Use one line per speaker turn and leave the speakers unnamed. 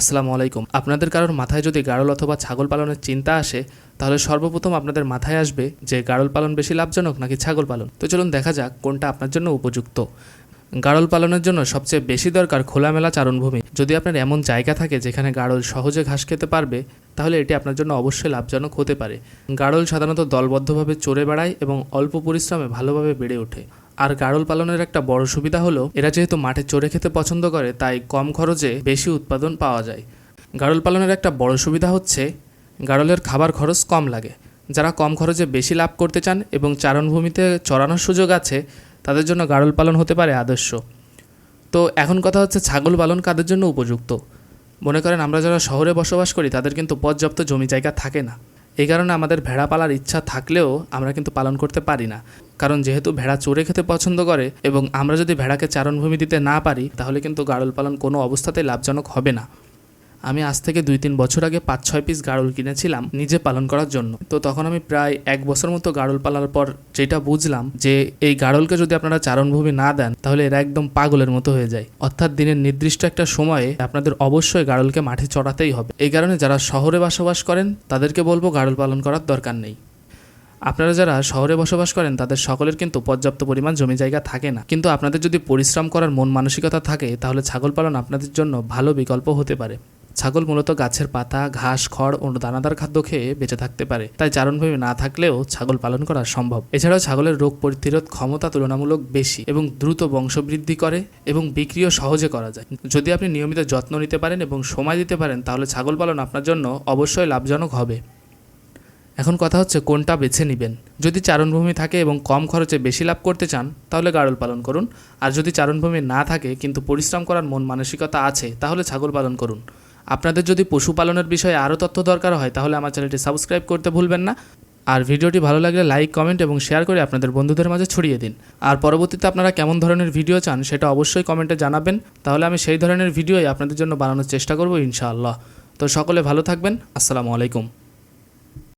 আসসালামু আলাইকুম। আপনাদের কারোর মাথায় যদি গাড়ল অথবা ছাগল পালনের চিন্তা আসে, তাহলে সর্বপ্রথম আপনাদের মাথায় আসবে যে গাড়ল পালন বেশি লাভজনক নাকি ছাগল পালন। তো চলুন দেখা যাক কোনটা আপনার জন্য উপযুক্ত। গাড়ল পালনের জন্য সবচেয়ে বেশি দরকার খোলামেলা চারণভূমি। যদি আপনার এমন জায়গা থাকে যেখানে গাড়ল সহজে ঘাস খেতে পারবে, তাহলে এটি আপনার জন্য অবশ্যই লাভজনক হতে পারে। গাড়ল সাধারণত দলবদ্ধভাবে চড়ে বেড়ায় এবং অল্প পরিশ্রমে ভালোভাবে বেড়ে ওঠে। আর গাড়ল পালনের একটা বড় সুবিধা হলো, এরা যেহেতু মাঠে চড়ে খেতে পছন্দ করে, তাই কম খরচে বেশি উৎপাদন পাওয়া যায়। গাড়ল পালনের একটা বড় সুবিধা হচ্ছে গাড়লের খাবার খরচ কম লাগে। যারা কম খরচে বেশি লাভ করতে চান এবং চারণভূমিতে চড়ানোর সুযোগ আছে, তাদের জন্য গাড়ল পালন হতে পারে আদর্শ। তো এখন কথা হচ্ছে ছাগল পালন কাদের জন্য উপযুক্ত? মনে করেন আমরা যারা শহরে বসবাস করি, তাদের কিন্তু পর্যাপ্ত জমি জায়গা থাকে না। এই কারণে আমাদের ভেড়া পালার ইচ্ছা থাকলেও আমরা কিন্তু পালন করতে পারি না। কারণ যেহেতু ভেড়া চড়ে খেতে পছন্দ করে এবং আমরা যদি ভেড়াকে চারণভূমি দিতে না পারি, তাহলে কিন্তু গাড়ল পালন কোনো অবস্থাতেই লাভজনক হবে না। আমি আজ থেকে দুই তিন বছর আগে পাঁচ ছয় পিস গাড়ল কিনেছিলাম নিজে পালন করার জন্য। তো তখন আমি প্রায় এক বছর মতো গাড়ল পালার পর যেটা বুঝলাম যে এই গাড়লকে যদি আপনারা চারণভূমি না দেন, তাহলে এরা একদম পাগলের মতো হয়ে যায়। অর্থাৎ দিনের নির্দিষ্ট একটা সময়ে আপনাদের অবশ্যই গাড়লকে মাঠে চড়াতেই হবে। এই কারণে যারা শহরে বসবাস করেন, তাদেরকে বলব গাড়ল পালন করার দরকার নেই। আপনারা যারা শহরে বসবাস করেন, তাদের সকলের কিন্তু পর্যাপ্ত পরিমাণ জমি জায়গা থাকে না। কিন্তু আপনাদের যদি পরিশ্রম করার মন মানসিকতা থাকে, তাহলে ছাগল পালন আপনাদের জন্য ভালো বিকল্প হতে পারে। ছাগল মূলত গাছের পাতা, ঘাস, খড় ও দানাদার খাদ্য খেয়ে বেঁচে থাকতে পারে। তাই চারণভূমি না থাকলেও ছাগল পালন করা সম্ভব। এছাড়াও ছাগলের রোগ প্রতিরোধ ক্ষমতা তুলনামূলক বেশি এবং দ্রুত বংশবৃদ্ধি করে এবং বিক্রিও সহজে করা যায়। যদি আপনি নিয়মিত যত্ন নিতে পারেন এবং সময় দিতে পারেন, তাহলে ছাগল পালন আপনার জন্য অবশ্যই লাভজনক হবে। এখন কথা হচ্ছে কোনটা বেছে নেবেন। যদি চারণভূমি থাকে এবং কম খরচে বেশি লাভ করতে চান, তাহলে গাড়ল পালন করুন। আর যদি চারণভূমি না থাকে কিন্তু পরিশ্রম করার মন মানসিকতা আছে, তাহলে ছাগল পালন করুন। আপনাদের যদি পশুপালনের বিষয়ে আরও তথ্য দরকার হয়, তাহলে আমার চ্যানেলটি সাবস্ক্রাইব করতে ভুলবেন না। আর ভিডিওটি ভালো লাগলে লাইক, কমেন্ট এবং শেয়ার করে আপনাদের বন্ধুদের মাঝে ছড়িয়ে দিন। আর পরবর্তীতে আপনারা কেমন ধরনের ভিডিও চান, সেটা অবশ্যই কমেন্টে জানাবেন। তাহলে আমি সেই ধরনের ভিডিওই আপনাদের জন্য বানানোর চেষ্টা করব ইনশাআল্লাহ। তো সকলে ভালো থাকবেন। আসসালামু আলাইকুম।